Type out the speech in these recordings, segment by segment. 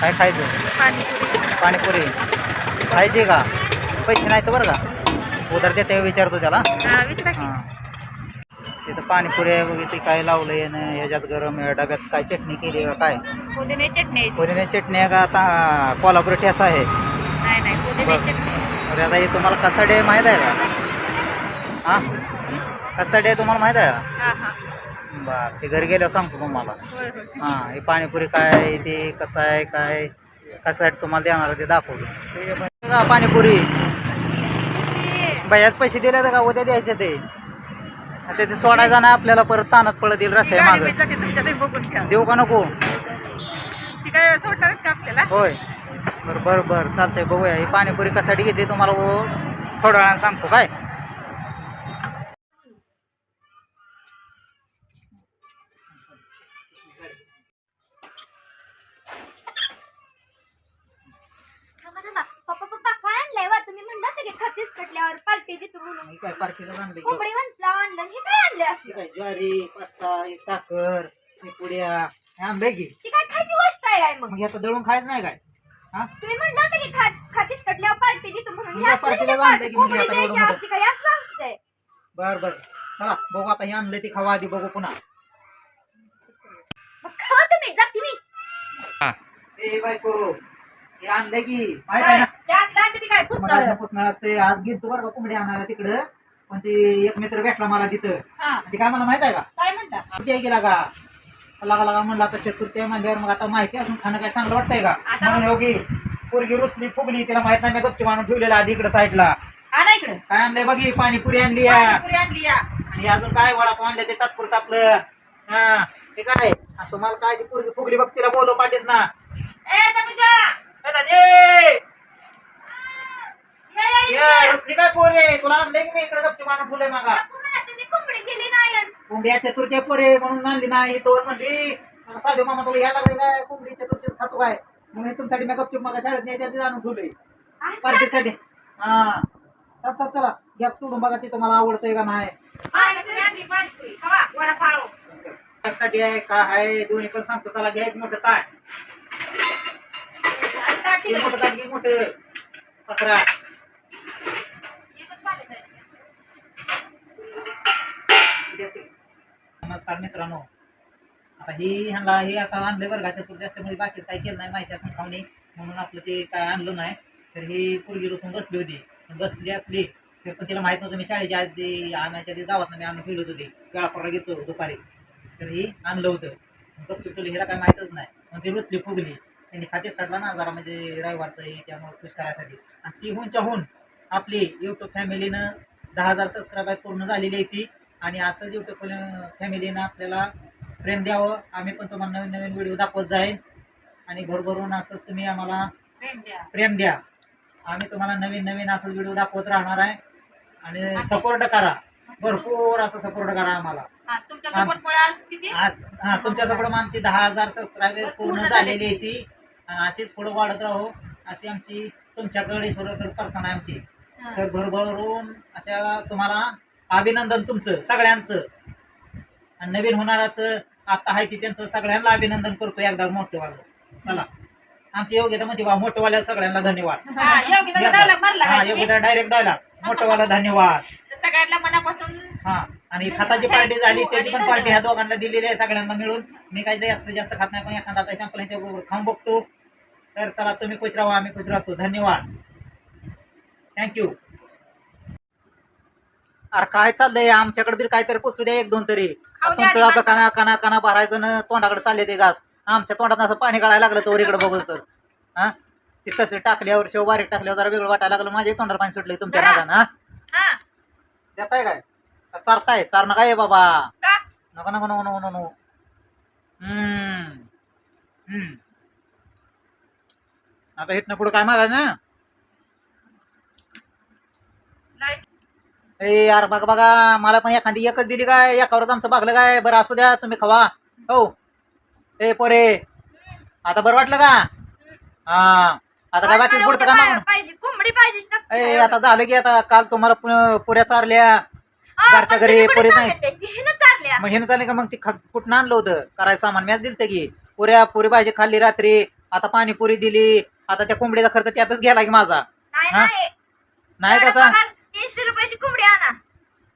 काय खायचं? पाणीपुरी. खायची का? पैसे नाही तर बरं का? उधार देते विचारतो त्याला. हा तिथं पाणीपुरी आहे बघितली काय लावलं आहे ना ह्याच्यात गरम डब्यात काय चटणी केली का काय? पुदिने चटणी ती. पुदिने चटणी आहे का? आता कोल्हापुरी ठेसा आहे. बरं. आता हे तुम्हाला कसाडे माहीत आहे का? हां? कसाडे तुम्हाला माहीत आहे? का बरं ते घरी गेल्यावर सांगतो तुम्हाला. हां हे पाणीपुरी काय आहे ते कसं आहे काय कसं आहे तुम्हाला देणार आहे ते दाखवतो. का पाणीपुरी. बयाच पैसे दिले तर का? उद्या द्यायचे ते. आता ते सोडायचं नाही आपल्याला परत तानात पडत येईल रस्त्या मागं. देऊ का नको? होय. बरं बरं बरं. चालतंय बघूया. ही पाणीपुरी कशासाठी घेते तुम्हाला वो थोड्या वेळानं सांगतो काय? पार्टी देतो म्हणून. काय पार्टीला आणली कोंबडी म्हणला आणलं हे काय ही असलं? काय ज्वारी पास्ता ही साखर ही पुड्या हे आणलंय की? ती काय खायची गोष्ट आहे काय मग? मग आता दळून खायचं नाही काय? हा? तुम्ही म्हणलं होतं की खा खातीस कटल्यावर पार्टी देतो म्हणून. हे असलं की म्हणजे कोंबडी आता एवढं द्यायची मोठं? असते काय? असलं असतंय. बर बर. चला बघू आता हे आणलंय ती खावा आधी बघू पुन्हा. मग खावा तुम्ही जाती मी. ए बायको. हे आणलंय की. माहीत आहे ना? ते असलं आणते ती ते आज बरं का कोंबडी आणायला तिकडं. पण ते एक मित्र भेटला मला तिथं. हा. ते काय मला माहीत आहे का? काय म्हणता? आमच्या गेला का? लागा लागा म्हणलं आता चतुर्थी आहे म्हणल्यावर मग आता माहिती असून खाणं काय चांगलं वाटतंय का? म्हणून योगी पोरगी रुसली फुगली तिला माहीत नाही मी गपची माणून ठेवलेला आधी इकडे साईडला. हा काय आणलंय बघी पाणीपुरी आणली आणि अजून काय वडापाव आणले ते तात्पुरतं आपलं. हा ते काय? तुम्हाला काय ती पोरगी फुगली बघ तिला बोलव पाठीस ना. काय पोरे तुला आणलंय की मी इकडे गपची माणून ठेवलंय मागा? कोंबडी चतुर्थी पोरे म्हणून आणली नाही तोवर म्हणली साधू मामा तुला यायला लागले काय? कोंबडी चतुर्थी खातो काय? म्हणून तुमच्यासाठी मी गपचूप मागा शाळेत न्यायच्या आणून ठेवलंय. काय पार्टीसाठी. हा. चल चल घ्या सोडून बघा ते तुम्हाला आवडतंय का नाही. आणली त्यासाठी आहे का आहे? दोन्ही पण सांगतो चला घ्या एक मोठं ताट. मोठं मोठं नमस्कार मित्रांनो. आता ही ह्यांना हे आता आणलं बरं का चतुर्थी असल्यामुळे म्हणजे बाकीच काही केलं नाही माहिती असं खावणे म्हणून आपलं ते काय आणलं नाही. तर ही पोरगी रुसून बसली होती. बसली असली तर पण तिला माहीत नव्हतं मी शाळेच्या आधी आणायच्या आधी गावात मी आणून फिरत होते ते. घेतो दुपारी. तर ही आणलं होतं. गपचुप ठेवली हिला काय माहीतच नाही. मग ती रुसली फुगली. त्यांनी खातेच काढला ना जरा म्हणजे रविवारचं त्यामुळे खुश करायसाठी. आणि ती हुनच्या हुन आपली यूट्यूब फॅमिलीनं दहा हजार सबस्क्राईब पूर्ण झालेली आहे ती. आणि असंच यूट्यूब फॅमिलीनं आपल्याला प्रेम द्यावं. आम्ही पण तुम्हाला नवीन नवीन व्हिडिओ दाखवत जाईल आणि भरभरून असंच तुम्ही आम्हाला प्रेम द्या. आम्ही तुम्हाला नवीन नवीन असंच व्हिडिओ दाखवत राहणार आहे. आणि सपोर्ट करा. भरपूर असं सपोर्ट करा आम्हाला. हा, तुमच्या हा सपोर्ट आमची दहा हजार सबस्क्रायबर पूर्ण झालेली आहे ती. आणि अशीच पुढे वाढत राहू. अशी आमची तुमच्याकडे प्रार्थना आहे आमची. तर भरभरून अशा तुम्हाला अभिनंदन तुमचं सगळ्यांचं. आणि नवीन होणाराचं आता आहे ती त्यांचं सगळ्यांना अभिनंदन करतो एकदा मोठेवालं. चला. आमची योग्यता म्हणते बा मोठेवाल्या सगळ्यांना धन्यवाद. हा? योग्यता डायरेक्ट डायला मोठेवाला धन्यवाद. सगळ्यांना मनापासून हा. आणि खताची पार्टी झाली त्याची पण पार्टी ह्या दोघांना दिलेली आहे सगळ्यांना मिळून. मी काही जास्त जास्त खात नाही पण एखादा आता शंपल यांच्या बरोबर खाऊन बघतो. तर चला तुम्ही खुश राहा आम्ही खुश राहतो. धन्यवाद. थँक्यू अरे काय चाललंय? आमच्याकडे तरी काहीतरी पोचू द्या एक दोन तरी. तुमचं आपलं. काना काना काना भरायचं ना तोंडाकडे चालले ते घास. आमच्या तोंडात असं पाणी गळायला लागलं तर इकडे बघू तर. हा? ते तसं टाकल्यावर शेव बारीक टाकल्यावर जरा वेगळं वाटायला लागलं. माझ्या तोंडाला पाणी सुटलंय तुमच्या. नादानं हा. देताय काय? चारताय चारणं काय आहे बाबा. का? नको नको नको नको नको. हम्म. हम्म. आता इथनं पुढं काय मागा ना ए यार बघा बघा मला पण एखादी एकच दिली काय? एकावरच आमचं भागलं काय? बरं असू द्या तुम्ही खवा. हो. ए पोरे. आता बरं वाटलं का? हा. आता काय बाकी पुढचं काय मागून पाहिजे कोंबडी पाहिजे ए आता झालं की आता काल तुम्हाला पुऱ्या चारल्या. घरच्या घरी पुरी नाही. मग हे चालले का मग ती ख- कुठं आणलं होतं? करायचं सामान. मॅच दिलं की. पुऱ्या पुरी भाजी खाल्ली रात्री. आता पाणीपुरी दिली. आता त्या कोंबडीचा खर्च त्यातच गेला की माझा. नाही हा? नाही. कसा? तीनशे रुपयाची कोंबडी आणा.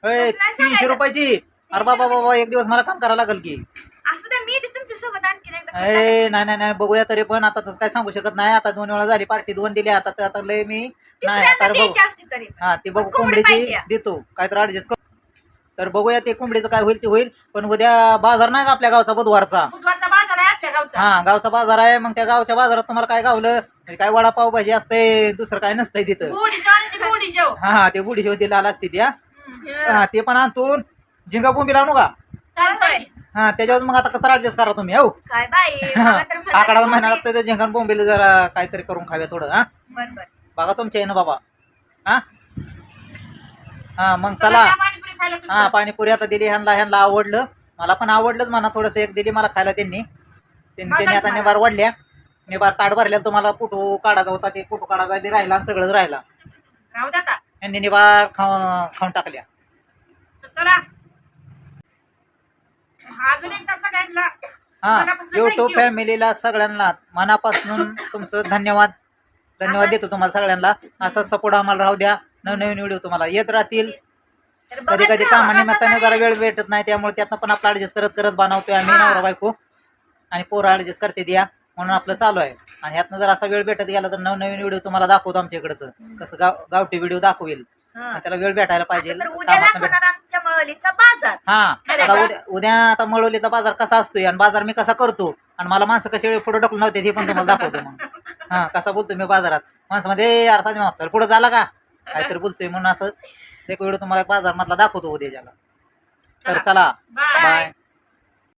अय, तसं नाही तीनशे सांगायचं. रुपयाची? अरे बाबा बाबा एक दिवस मला काम करावं लागेल की. असं तर मी तुमच्यासोबत आणखी एकदा खाता. ए नाही नाही नाही. बघूया तरी पण. आता तसं काय सांगू शकत नाही. आता दोन वेळा झाली पार्टी दोन दिली. आता आता लय मी नाही तर बघू द्यायची असती तरी. हा ते बघू. कोंबडी कोंबडीची पाहिजे. देतो. काय तर ऍडजस्ट कर. तर बघूया ते कोंबडीचं काय होईल ते होईल. पण उद्या बाजार नाही का आपल्या गावचा बुधवारचा? बुधवारचा बाजार आहे आपल्या गावचा. हा गावचा बाजार आहे. मग त्या गावच्या बाजारात तुम्हाला काय गावलं? काय वडापाव भाजी असते दुसरं काय नसतंय तिथं. गोडी शेवाची गोडी शेव हा हा ते बुडी शेवती लाल असते त्या हा. ते पण आणतून झिंगा बोंबी लावू का चालतंय. हा त्याच्यावर मग आता कसं ऍडजस्ट करा तुम्ही हो? काय बाई मला तर म्हणाली आकडाला महिना. लागतोय तर झिंगण बोंबीला जरा काहीतरी करून खाव्या थोडं हा. बरं बरं. बघा तुमच्या येणं बाबा हा. हा मग चला. हा पाणीपुरी आता दिली ह्यांना ह्यांना आवडलं. मला पण आवडलंच म्हणा थोडंसं एक दिली मला खायला त्यांनी. त्यांनी त्यांनी आता निबार वाढल्या. निबार ताट भरल्या तुम्हाला फोटो काढायचा होता ते फोटो काढायचा बी राहिला आणि सगळंच राहिला. राहू द्या आता. यांनी निबार खाऊन खाऊन टाकल्या. तर चला. अजून एकदा सगळ्यांना हा मनापासून युट्यूब thank you. फॅमिलीला सगळ्यांना मनापासून तुमचं धन्यवाद. धन्यवाद देतो तुम्हाला सगळ्यांना. असा सपोर्ट आम्हाला राहू द्या. नवनवीन व्हिडिओ तुम्हाला येत राहतील. कधी कधी कामानिमित्ताने जरा? वेळ भेटत नाही त्यामुळे त्यातनं पण आपलं ऍडजस्ट करत करत बनवतोय आम्ही. नवरा बायको. आणि पोरं ऍडजस्ट करते द्या म्हणून आपलं चालू आहे. आणि ह्यातनं जर असा वेळ भेटत गेला तर नवनवीन व्हिडिओ तुम्हाला दाखवतो आमच्या इकडचं कसं गाव गावठी व्हिडिओ दाखवेल. हा. आणि त्याला वेळ भेटायला पाहिजे. तर उद्या कामातनं भेट- दाखवणार आमच्या मळलीचा बाजार. हा खरं आता? उद्या उद्या आता मळवलीचा बाजार कसा असतोय आणि बाजार मी कसा करतो? आणि मला माणसं कशी वेळ पुढे ढकलून नव्हते हे पण तुम्हाला दाखवतो मग. हा कसा बोलतो मी बाजारात. माणसामध्ये अर्थात मागचा पुढे झाला का? काहीतरी बोलतोय म्हणून असं एक व्हिडिओ तुम्हाला बाजार मधला दाखवतो उद्याच्याला तर चला. बाय.